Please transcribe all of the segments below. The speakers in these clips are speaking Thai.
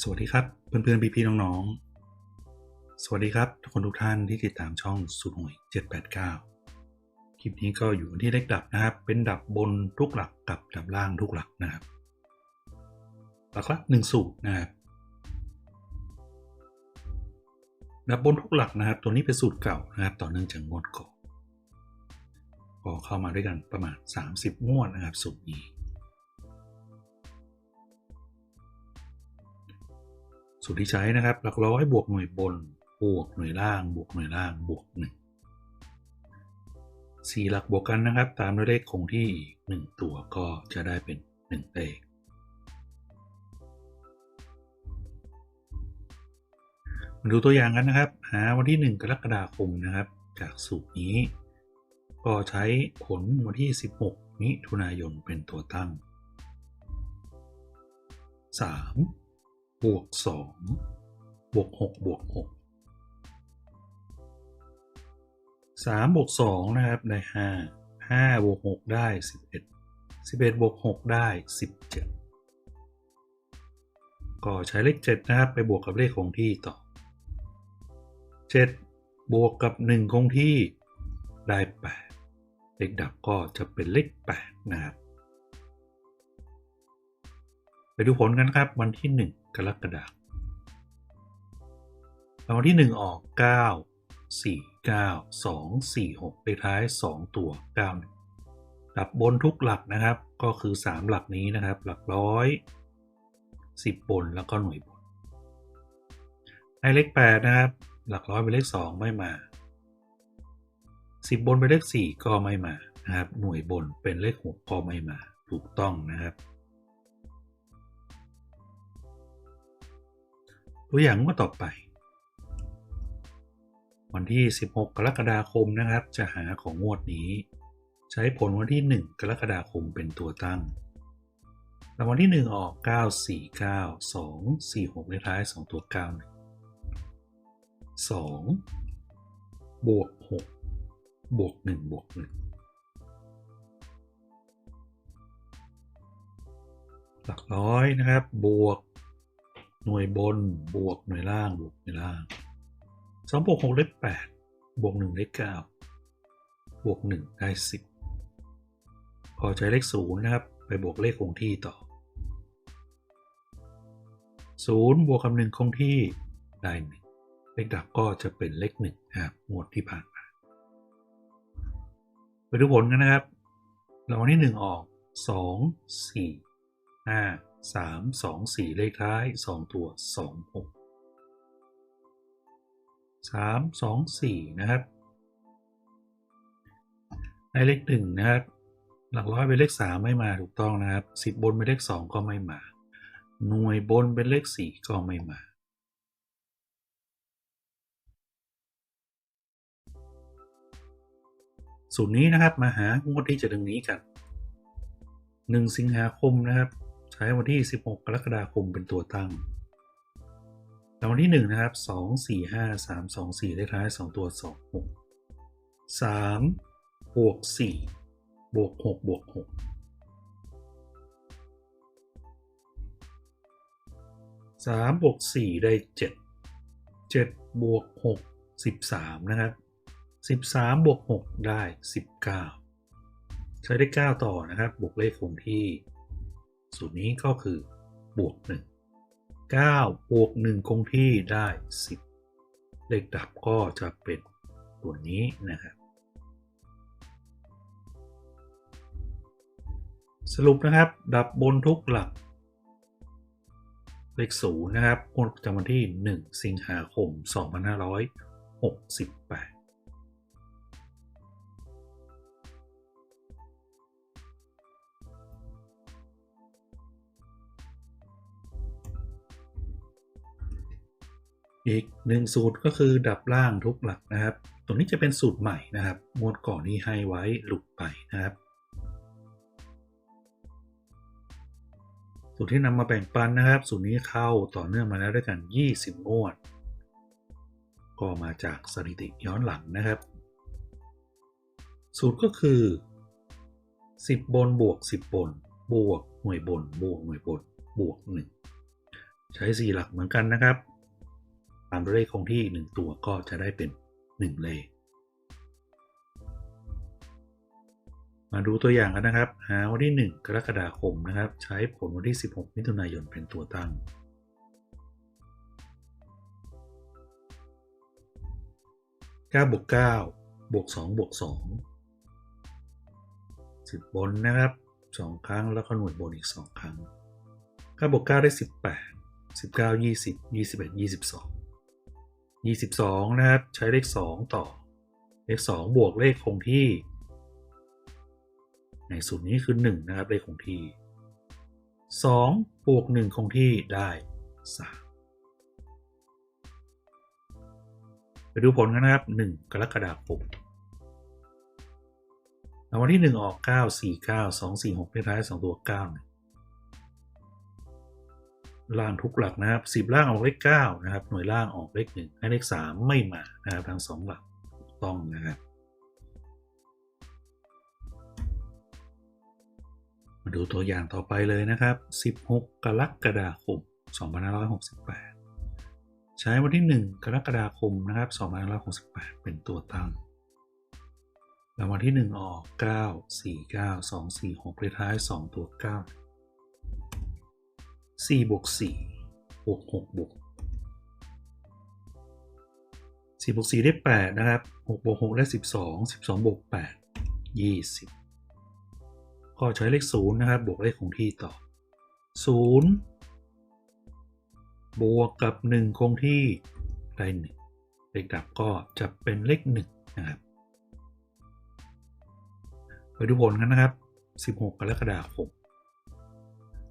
สวัสดีครับ เพื่อนๆ พี่ๆ น้องๆ สวัสดีครับ ทุกคนทุกท่านที่ติดตามช่องสูตรหวย789 คลิปนี้ก็อยู่ที่เลขดับนะครับ เป็นดับบนทุกหลักกับดับล่างทุกหลักนะครับหลักละหนึ่งสูตรนะครับดับบนทุกหลักนะครับ ตัวนี้เป็นสูตรเก่านะครับ ต่อเนื่องจากงวดก่อนก็เข้ามาด้วยกันประมาณ 30งวดนะครับสูตรนี้ สูตรที่ใช้นะครับ หลักร้อยบวกหน่วยบน บวกหน่วยล่าง บวกหน่วยล่าง บวกหนึ่งสี่หลักบวกกันนะครับ ตามด้วยเลขคงที่หนึ่งตัวก็จะได้เป็นหนึ่งเลขมาดูตัวอย่างกันนะครับ หาวันที่ 1 กรกฎาคมนะครับ จากสูตรนี้ ก็ใช้ผลวันที่ 16มิถุนายนเป็นตัวตั้ง 3 บวก2บวก6บวก6 3บวก2นะครับได้5 5บวก6ได้11 11บวก6ได้17ก็ใช้เลข7นะครับไปบวกกับเลขคงที่ต่อ7บวกกับ1คงที่ได้8เลขดับก็จะเป็นเลข8นะครับ ไปดูผลกันครับวันที่ 1 กรกฎาคมวัลที่ 1 ออก 9 4 9 2 4 6เลขท้าย 2 ตัว9ดับบนทุกหลักนะครับ ก็คือ 3 หลักนี้นะครับ หลักร้อย 10 บนแล้วก็หน่วยบนในเลข 8 นะครับ หลักร้อยเป็นเลข 2 ไม่มา 10 บนเป็นเลข 4 ก็ไม่มานะครับ หน่วยบนเป็นเลข 6 ก็ไม่มา ถูกต้องนะครับ ตัวอย่างก็ต่อไป วันที่ 16 กรกฎาคมนะครับ จะหาของงวดนี้ ใช้ผลวันที่ 1 กรกฎาคมเป็นตัวตั้งรางวัลที่ 1 ออก 9 4 9 2 4 6เลขท้าย 2 ตัว 9 2 บวก 6 บวก 1 บวก 1 หลักร้อยนะครับ บวก หน่วยบนบวกหน่วยล่างบวกหน่วยล่างสองบวกหกได้แปดบวกหนึ่งได้เก้าบวกหนึ่งได้สิบพอใช้เลขศูนย์นะครับ ไปบวกเลขคงที่ต่อศูนย์บวกกับหนึ่งคงที่ได้หนึ่งเลขดับก็จะเป็นเลขหนึ่งนะครับงวดที่ผ่านมาไปดูผลกันนะครับรางวัลที่หนึ่งออกสองสี่ห้า สามสองสี่เลขท้ายสองตัวสองหกสามสองสี่นะครับในเลขหนึ่งนะครับ หลักร้อยเป็นเลขสามไม่มาถูกต้องนะครับสิบบนเป็นเลขสองก็ไม่มา หน่วยบนเป็นเลขสี่ก็ไม่มาสูตรนี้นะครับมาหางวดที่จะดึงนี้กัน 1 สิงหาคมนะครับ ใช้วันที่ 16 กรกฎาคมเป็นตัวตั้งรางวัลที่1นะครับ2 4 5 3 2 4เลขท้าย 2 ตัว 2 6 3 บวก 4 บวก 6 บวก 6 3 บวก 4 ได้ 7 7 บวก 6 13 นะครับ 13 บวก 6 ได้ 19 ใช้ได้ 9 ต่อนะครับ บวกเลขคงที่ สูตรนี้ก็คือบวก 1 9 บวก 1 คงที่ได้ 10 เลขดับก็จะเป็นตัวนี้นะครับ สรุปนะครับ ดับบนทุกหลัก เลขศูนย์นะครับงวดประจำวันที่ 1 สิงหาคม 2568 อีกหนึ่งสูตรก็คือดับล่างทุกหลักนะครับ ตัวนี้จะเป็นสูตรใหม่นะครับงวดก่อนที่ให้ไว้หลุดไปนะครับ สูตรที่นำมาแบ่งปันนะครับ สูตรนี้เข้าต่อเนื่องมาแล้วด้วยกัน 20 งวด ก็มาจากสถิติย้อนหลังนะครับ สูตรก็คือ 10 บนบวก 10 บน บวกหน่วยบน บวกหน่วยบน บวก 1 ใช้ 4 หลักเหมือนกันนะครับ ตามด้วยเลขคงที่ 1 ตัวก็จะได้เป็น 1 เลข มาดูตัวอย่างกันนะครับ หาวันที่ 1 กรกฎาคมนะครับ ใช้ผลวันที่ 16 มิถุนายนเป็นตัวตั้ง 9บวก9บวก2บวก2 10 บนนะครับ 2 ครั้งแล้วก็หน่วยบนอีก 2 ครั้ง9บวก9ได้ 18 19 20 21 22 22 นะครับ ใช้เลข 2 ต่อ เลข 2 บวกเลขคงที่ ในสูตรนี้คือ 1 นะครับ เลขคงที่ 2 บวก 1 คงที่ได้ 3 ไปดูผลกันนะครับ 1 กรกฎาคมรางวัลที่ 1 ออก 9 4 9 2 4 6เลขท้าย 2 ตัว9 ล่างทุกหลักนะครับ10ล่างออกเลข9นะครับหน่วยล่างออกเลข1ให้เลข3ไม่มานะครับทั้ง2หลักถูกต้องนะครับมาดูตัวอย่างต่อไปเลยนะครับ 16 กรกฎาคม 2568 ใช้วันที่ 1 กรกฎาคมนะครับ2568 เป็นตัวตั้งรางวัลที่ 1 ออก 9 4 9 2 4 6เลขท้าย 2 ตัว 9 4บวก4บวก6บวก4บวก4ได้ 8 นะครับ6บวก6ได้ 12 12บวก8 20 ก็ใช้เลข 0 นะครับ บวกเลขคงที่ต่อ 0 บวกกับ 1 คงที่ได้1เลขดับก็จะเป็นเลข 1 นะครับ ไปดูผลกันนะครับ 16กรกฎาคม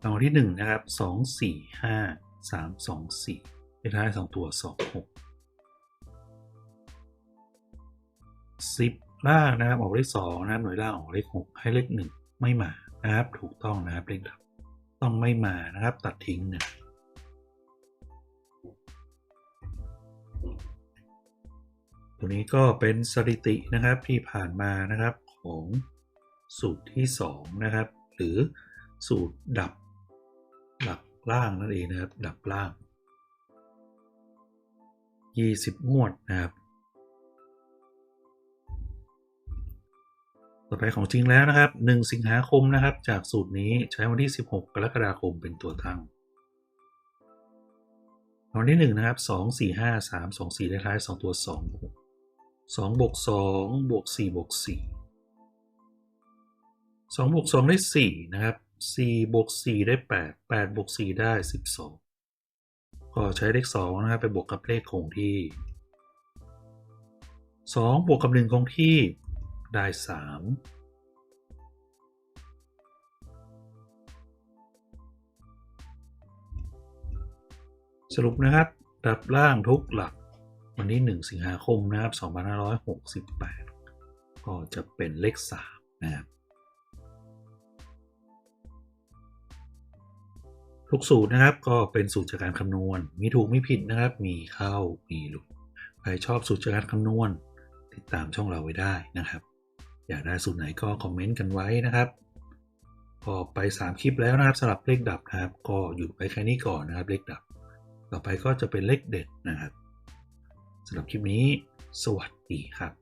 รางวัลที่1นะครับ2 4 5 3 2 4เลขท้าย 2 ตัว 2 6 10 ล่างนะครับออกเลข2นะครับหน่วยล่างออกเลข 6 ให้เลข 1 ไม่มานะครับถูกต้องนะครับเลขดับต้องไม่มานะครับตัดทิ้งเนี่ยตัวนี้ก็เป็นสถิตินะครับที่ผ่านมานะครับของสูตรที่ 2 นะครับ หรือสูตรดับ ล่างนั่นเองนะครับ ดับล่าง 20 งวดนะครับ ต่อไปของจริงแล้วนะครับ 1 สิงหาคมนะครับ จากสูตรนี้ใช้วันที่ 16 กรกฎาคมเป็นตัวตั้งวันที่ 1 นะครับ 2 4 5 3 2 4เลขท้าย 2 ตัว 2 2บวก2บวก4บวก4 2บวก2ได้ 4 นะครับ 4บวก4ได้8 8บวก4ได้12ก็ใช้เลข2นะครับไปบวกกับเลขคงที่2บวกกับ1คงที่ได้3สรุปนะครับดับล่างทุกหลักวันที่ 1 สิงหาคมนะครับ 2568 ก็จะเป็นเลข 3 นะครับ ทุกสูตรนะครับก็เป็นสูตรจากการคำนวณ มีถูกไม่ผิดนะครับ มีเข้ามีหลุดใครชอบสูตรจากการคำนวณ ติดตามช่องเราไว้ได้นะครับ อยากได้สูตรไหนก็คอมเมนต์กันไว้นะครับก็ไป 3 คลิปแล้วนะครับสำหรับเลขดับนะครับ ก็หยุดไปแค่นี้ก่อนนะครับ เลขดับ ต่อไปก็จะเป็นเลขเด็ดนะครับสำหรับคลิปนี้ สวัสดีครับ